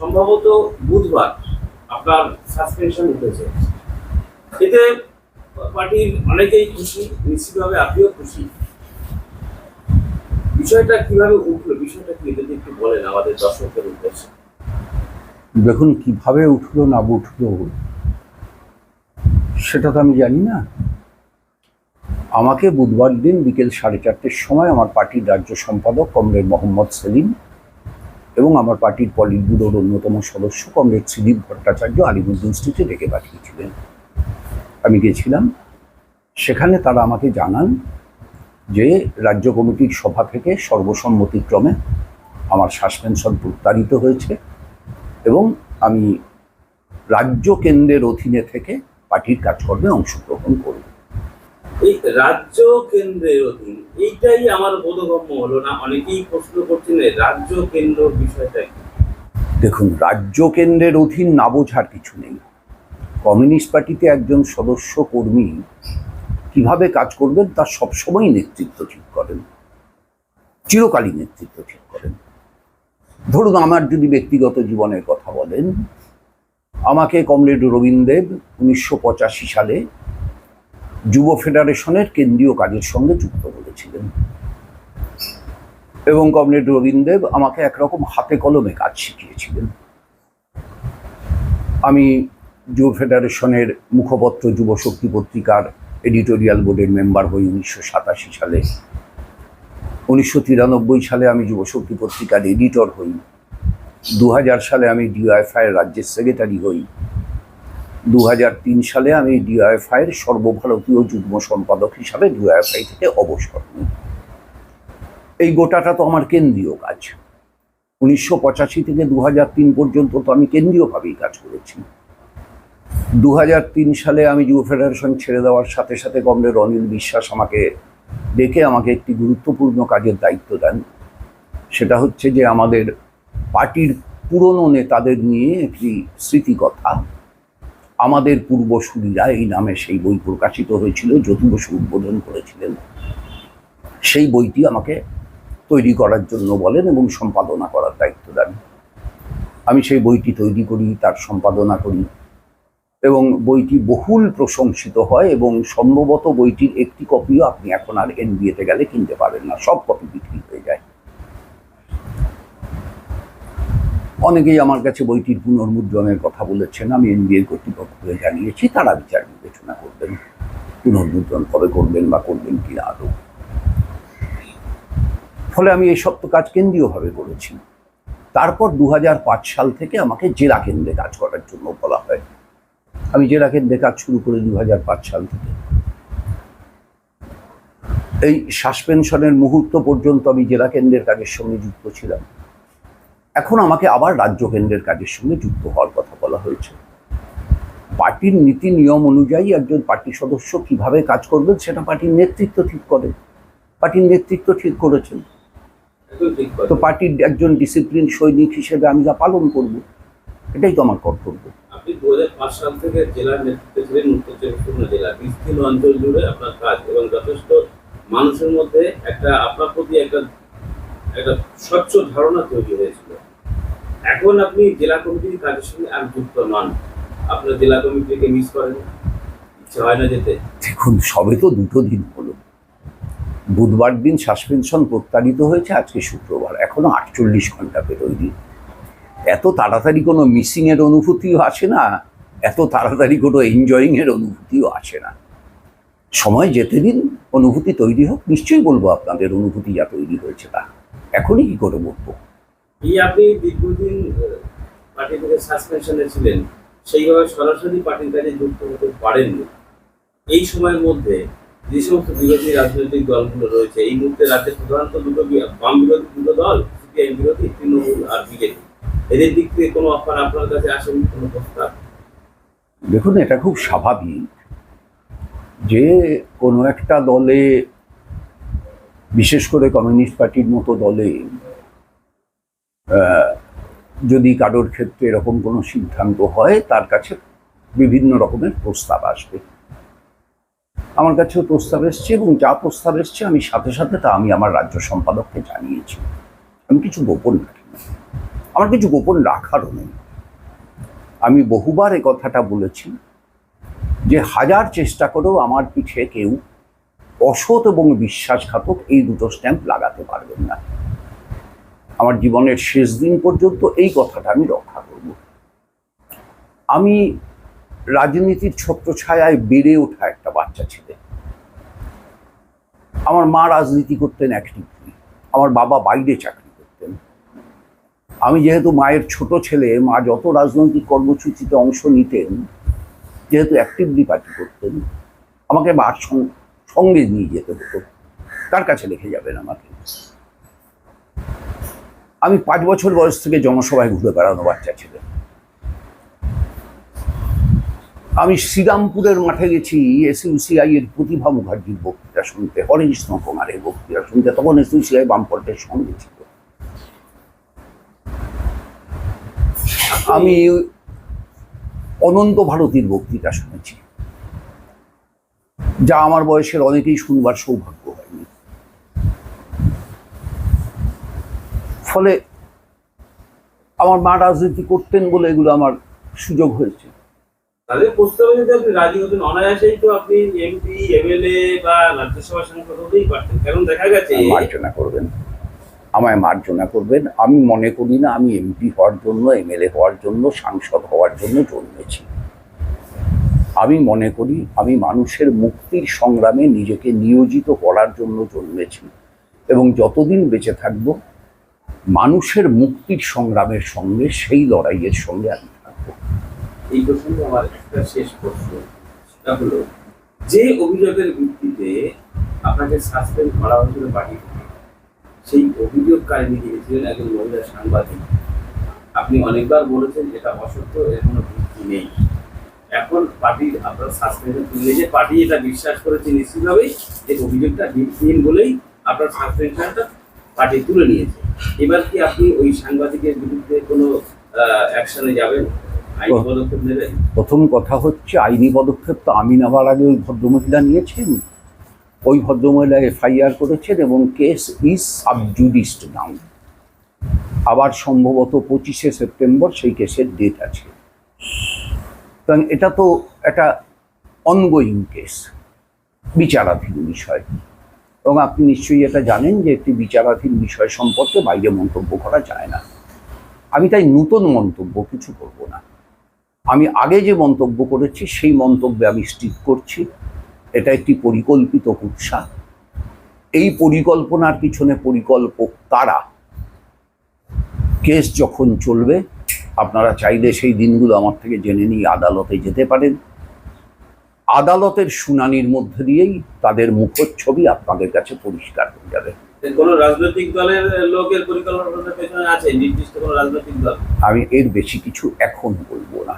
সম্ভবত বুধবার আপনার সাসপেনশন উঠেছে। এতে পার্টির অনেকেই খুশি, নিশ্চিতভাবে আপনিও খুশি। বিষয়টা কীভাবে উঠল, বিষয়টা কি যদি একটু বলেন আমাদের দর্শকদের উদ্দেশ্যে। দেখুন, কীভাবে উঠল না উঠল, সেটা তো আমি জানি না। আমাকে বুধবার দিন বিকেল সাড়ে চারটের সময় আমার পার্টির রাজ্য সম্পাদক কমরেড মোহাম্মদ সেলিম এবং আমার পার্টির পলিট ব্যুরোর অন্যতম সদস্য কমরেড শ্রীদীপ ভট্টাচার্য আলিমুদ্দিন স্ট্রিটে ডেকে পাঠিয়েছিলেন। আমি গেছিলাম সেখানে তারা আমাকে জানান যে রাজ্য কমিটির সভা থেকে সর্বসম্মতিক্রমে আমার সাসপেনশন প্রত্যারিত হয়েছে এবং আমি রাজ্য কেন্দ্রের অধীনে থেকে পার্টির কাজকর্মে অংশগ্রহণ করব। এই রাজ্য কেন্দ্রের অধীন, এইটাই আমার বোধগম্য হলো না, অনেকেই প্রশ্ন করছেন রাজ্য কেন্দ্র বিষয়টা দেখুন, রাজ্য কেন্দ্রের অধীন না বোঝার কিছু নেই। কমিউনিস্ট পার্টিতে একজন সদস্য কর্মী কীভাবে কাজ করবেন তার সবসময় নেতৃত্ব ঠিক করেন। চিরকালীন নেতৃত্ব ঠিক করেন। ধরুন, আমার যদি ব্যক্তিগত জীবনের কথা বলেন, আমাকে কমরেড রবীন্দ্রদেব উনিশশো পঁচাশি সালে যুব ফেডারেশনের কেন্দ্রীয় কাজের সঙ্গে যুক্ত করেছিলেন এবং কমরেড রবীন্দ্রদেব আমাকে একরকম হাতে কলমে কাজ শিখিয়েছিলেন। আমি যুব ফেডারেশনের মুখপত্র যুব শক্তি পত্রিকার এডিটোরিয়াল বোর্ডের মেম্বার হই উনিশশো সাতাশি সালে। উনিশশো তিরানব্বই সালে আমি যুব শক্তি পত্রিকার এডিটর হই। দু হাজার সালে আমি ডিওএফআইয়ের রাজ্যের সেক্রেটারি হই। দু হাজার তিন সালে আমি ডিওএফআইয়ের সর্বভারতীয় যুগ্ম সম্পাদক হিসাবে ডিওএফআই থেকে অবসর নিই। এই গোটাটা তো আমার কেন্দ্রীয় কাজ। উনিশশো পঁচাশি থেকে দু হাজার তিন পর্যন্ত তো আমি কেন্দ্রীয়ভাবেই কাজ করেছি। দু হাজার তিন সালে আমি যুব ফেডারেশন ছেড়ে দেওয়ার সাথে সাথে কমরেড অনিল বিশ্বাস আমাকে ডেকে আমাকে একটি গুরুত্বপূর্ণ কাজের দায়িত্ব দেন। সেটা হচ্ছে যে আমাদের পার্টির পুরনো নেতাদের নিয়ে একটি স্মৃতিকথা। আমাদের পূর্বসূরীরা এই নামে সেই বই প্রকাশিত হয়েছিল যদু বসু উদ্বোধন করেছিলেন। সেই বইটি আমাকে তৈরি করার জন্য বলেন এবং সম্পাদনা করার দায়িত্ব দেন। আমি সেই বইটি তৈরি করি, তার সম্পাদনা করি এবং বইটি বহুল প্রশংসিত হয় এবং সম্ভবত বইটির একটি কপিও আপনি এখন আর এনবিএতে গেলে কিনতে পারেন না, সব কপি বিক্রি হয়ে যায় অনেকেই আমার কাছে বইটির পুনর্মুদ্রণের কথা বলেছেন, আমি এনবিএর কর্তৃপক্ষকে জানিয়েছি, তারা বিচার বিবেচনা করবেন, পুনর্মুদ্রণ কবে করবেন বা করবেন কি না আদৌ। ফলে আমি এই তো কাজ কেন্দ্রীয়ভাবে করেছি। তারপর দু হাজার পাঁচ সাল থেকে আমাকে জেলা কেন্দ্রে কাজ করার জন্য বলা হয়। আমি জেলা কেন্দ্রে কাজ শুরু করি দু সাল থেকে। এই সাসপেনশনের মুহূর্ত পর্যন্ত আমি জেলা কেন্দ্রের কাজের সঙ্গে যুক্ত ছিলাম। এখন আমাকে আবার রাজ্য কেন্দ্রের কাজের সঙ্গে যুক্ত হওয়ার কথা বলা হয়েছে। পার্টির নীতি নিয়ম অনুযায়ী একজন পার্টি সদস্য কীভাবে কাজ করবেন সেটা পার্টির নেতৃত্ব ঠিক করে পার্টির নেতৃত্ব ঠিক করেছেন। তো পার্টির একজন ডিসিপ্লিন সৈনিক হিসেবে আমি তা পালন করব, এটাই তো আমার কর্তব্য। আপনি দু হাজার পাঁচ সাল থেকে জেলার নেতৃত্বে অঞ্চল জুড়ে আপনার কাজ এবং যথেষ্ট মানুষের মধ্যে একটা আপনার প্রতি একটা একটা স্বচ্ছ ধারণা তৈরি হয়েছিল এখন আপনি জেলা কমিটির কাজের সঙ্গে আর যুক্ত নন। আপনার জেলা কমিটিকে মিস করেন। ইচ্ছে হয় না যেতে। দেখুন, সবে তো দুটো দিন হলো। বুধবার দিন সাসপেনশন প্রত্যারিত হয়েছে, আজকে শুক্রবার। এখনও আটচল্লিশ ঘণ্টা পেরোয়নি এত তাড়াতাড়ি কোনো মিসিংয়ের অনুভূতিও আসে না। এত তাড়াতাড়ি কোনো এনজয়িংয়ের অনুভূতিও আসে না। সময় যেতে দিন, অনুভূতি তৈরি হোক। নিশ্চয়ই বলব আপনাদের অনুভূতি যা তৈরি হয়েছে তা। এখনই কি করে বলব? এই আপনি দীর্ঘদিন পার্টি থেকে সাসপেনশনে ছিলেন, সেইভাবে সরাসরি পার্টির কাজে যুক্ত হতে পারেননি। এই সময়ের মধ্যে যে সমস্ত বিরোধী রাজনৈতিক দলগুলো রয়েছে, এই মুহূর্তে রাজ্যে প্রধানত দুটো বাম বিরোধী দুটো দল সিপিআই বিরোধী, তৃণমূল আর বিজেপি। এদের দিক থেকে কোনো অফার আপনার কাছে আসেনি কোনো প্রস্তাব? দেখুন, এটা খুব স্বাভাবিক যে কোনো একটা দলে, বিশেষ করে কমিউনিস্ট পার্টির মতো দলে যদি কারোর ক্ষেত্রে এরকম কোনো সিদ্ধান্ত হয়, তার কাছে বিভিন্ন রকমের প্রস্তাব আসবে। আমার কাছেও প্রস্তাব এসছে এবং যা প্রস্তাব এসছে, আমি সাথে সাথে তা আমি আমার রাজ্য সম্পাদককে জানিয়েছি। আমি কিছু গোপন রাখি না। আমার কিছু গোপন রাখারও নেই। আমি বহুবার এ কথাটা বলেছি যে হাজার চেষ্টা করেও আমার পিঠে কেউ অসৎ এবং বিশ্বাসঘাতক এই দুটো স্ট্যাম্প লাগাতে পারবেন না। আমার জীবনের শেষ দিন পর্যন্ত এই কথাটা আমি রক্ষা করব। আমি রাজনীতির ছত্রছায়ায় বেড়ে ওঠা একটা বাচ্চা ছেলে। আমার মা রাজনীতি করতেন অ্যাক্টিভলি আমার বাবা বাইরে চাকরি করতেন। আমি যেহেতু মায়ের ছোট ছেলে, মা যত রাজনৈতিক কর্মসূচিতে অংশ নিতেন, যেহেতু অ্যাক্টিভলি পার্টি করতেন, আমাকে মার সঙ্গে নিয়ে যেতে হতো। তার কাছে রেখে যাবেন আমাকে। আমি পাঁচ বছর বয়স থেকে জনসভায় ঘুরে বেড়ানো বাচ্চা ছেলে। আমি শ্রীরামপুরের মাঠে গেছি এসইউসিআই এর প্রতিভা মুখার্জির বক্তৃতা শুনতে হরেকৃষ্ণ কুমারের বক্তৃতা শুনতে, তখন এসইউসিআই বামপন্থের সঙ্গে ছিল। আমি অনন্ত ভারতীর বক্তৃতা শুনেছি, যা আমার বয়সের অনেকেই শুনবার সৌভাগ্য। ফলে আমার মা রাজনীতি করতেন বলে এগুলো আমার সুযোগ হয়েছে। তাদের প্রস্তাবে যদি আপনি রাজি হতেন? অনায়াসেই তো আপনি এমপি এমএলএ বা রাজ্যসভা সাংসদ হতেই পারতেন। কারণ দেখা গেছে মার্জনা করবেন। আমায় মার্জনা করবেন। আমি মনে করি না আমি এমপি হওয়ার জন্য এমএলএ হওয়ার জন্য সাংসদ হওয়ার জন্য জন্মেছি। আমি মনে করি আমি মানুষের মুক্তির সংগ্রামে নিজেকে নিয়োজিত করার জন্য জন্মেছি। এবং যতদিন বেঁচে থাকব মানুষের মুক্তির সংগ্রামের সঙ্গে সেই লড়াইয়ের সঙ্গে আমি থাকব। এই প্রসঙ্গে আমার একটা শেষ প্রশ্ন সেটা হলো যে অভিযোগের ভিত্তিতে আপনাকে সাসপেন্ড করা হয়েছিল থেকে, সেই অভিযোগকারী যিনি ছিলেন একজন মহিলা সাংবাদিক? আপনি অনেকবার বলেছেন এটা অসত্য এর কোনো ভিত্তি নেই। এখন পার্টির আপনার সাসপেন্শন তুলে যে পার্টি এটা বিশ্বাস করেছে নিশ্চিতভাবেই যে অভিযোগটা ভিত্তিহীন বলেই আপনার সাসপেনশনটা পার্টি তুলে নিয়েছে। এবার কি আপনি ওই সাংবাদিকের বিরুদ্ধে কোনো অ্যাকশনে যাবেন? প্রথম কথা হচ্ছে আইনি পদক্ষেপ তো আমি নেওয়ার আগে ওই ভদ্রমহিলা নিয়েছেন। ওই ভদ্রমহিলা এফআইআর করেছেন এবং কেস ইজ সাবজুডিস্ট নাও। আবার সম্ভবত পঁচিশে সেপ্টেম্বর সেই কেসের ডেট আছে। কারণ এটা তো একটা অনগোয়িং কেস বিচারাধীন বিষয়। এবং আপনি নিশ্চয়ই এটা জানেন যে একটি বিচারাধীন বিষয় সম্পর্কে বাইরে মন্তব্য করা যায় না। আমি তাই নূতন মন্তব্য কিছু করব না। আমি আগে যে মন্তব্য করেছি, সেই মন্তব্যে আমি স্টিক করছি। এটা একটি পরিকল্পিত কুৎসা। এই পরিকল্পনার পিছনে পরিকল্পক তারা কেস যখন চলবে, আপনারা চাইলে সেই দিনগুলো আমার থেকে জেনে নিয়ে আদালতে যেতে পারেন। আদালতের শুনানির মধ্যে দিয়েই তাদের মুখচ্ছবি আপনাদের কাছে পরিষ্কার হয়ে যাবে। কোন রাজনৈতিক দলের লোকের পরিকল্পনার পেছনে আছে? নির্দিষ্ট কোন রাজনৈতিক দল? আমি এর বেশি কিছু এখন বলব না।